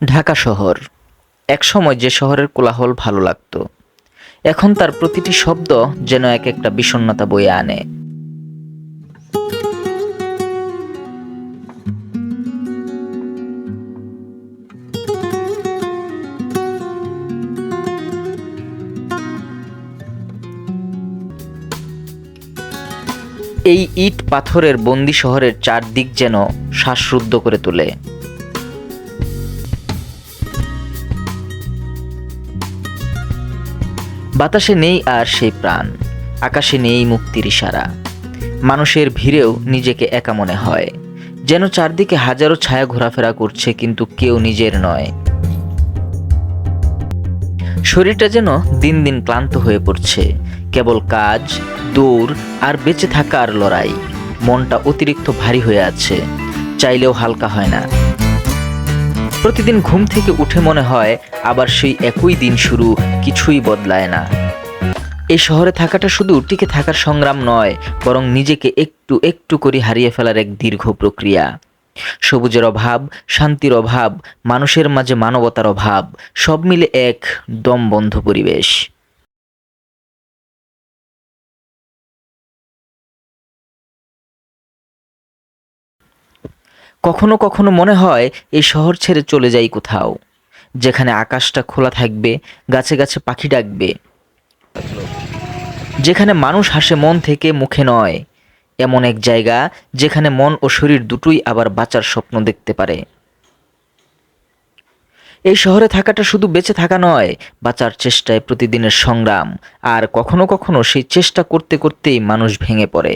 ঢাকা শহর। একসময় যে শহরের কোলাহল ভালো লাগতো। এখন তার প্রতিটি শব্দ যেন এক একটা বিষণ্ণতা বয়ে আনে। এই ইট পাথরের বন্দি শহরের চারদিক যেন শ্বাসরুদ্ধ করে তোলে। বাতাসে নেই আর সেই প্রাণ, আকাশে নেই মুক্তির ইশারা। মানুষের ভিড়েও নিজেকে একা মনে হয়। যেন চারদিকে হাজারো ছায়া ঘোরাফেরা করছে, কিন্তু কেউ নিজের নয়। শরীরটা যেন দিন দিন ক্লান্ত হয়ে পড়ছে। কেবল কাজ, দৌড় আর বেঁচে থাকার লড়াই। মনটা অতিরিক্ত ভারী হয়ে আছে। চাইলেও হালকা হয় না। প্রতিদিন ঘুম থেকে উঠে মনে হয় আবার সেই একই দিন শুরু, কিছুই বদলায় না। এই শহরে থাকাটা শুধু টিকে থাকার সংগ্রাম নয়, বরং নিজেকে একটু একটু করে হারিয়ে ফেলার এক দীর্ঘ প্রক্রিয়া। সবুজের অভাব, শান্তির অভাব, মানুষের মাঝে মানবতার অভাব, সব মিলে এক দমবন্ধ পরিবেশ। কখনো কখনো মনে হয় এই শহর ছেড়ে চলে যাই কোথাও, যেখানে আকাশটা খোলা থাকবে, গাছে গাছে পাখি ডাকবে। যেখানে মানুষ হাসে মন থেকে মুখে নয়, এমন এক জায়গা যেখানে মন ও শরীর দুটোই আবার বাঁচার স্বপ্ন দেখতে পারে। এই শহরে থাকাটা শুধু বেঁচে থাকা নয়, বাঁচার চেষ্টায় প্রতিদিনের সংগ্রাম, আর কখনো কখনো সেই চেষ্টা করতে করতেই মানুষ ভেঙে পড়ে।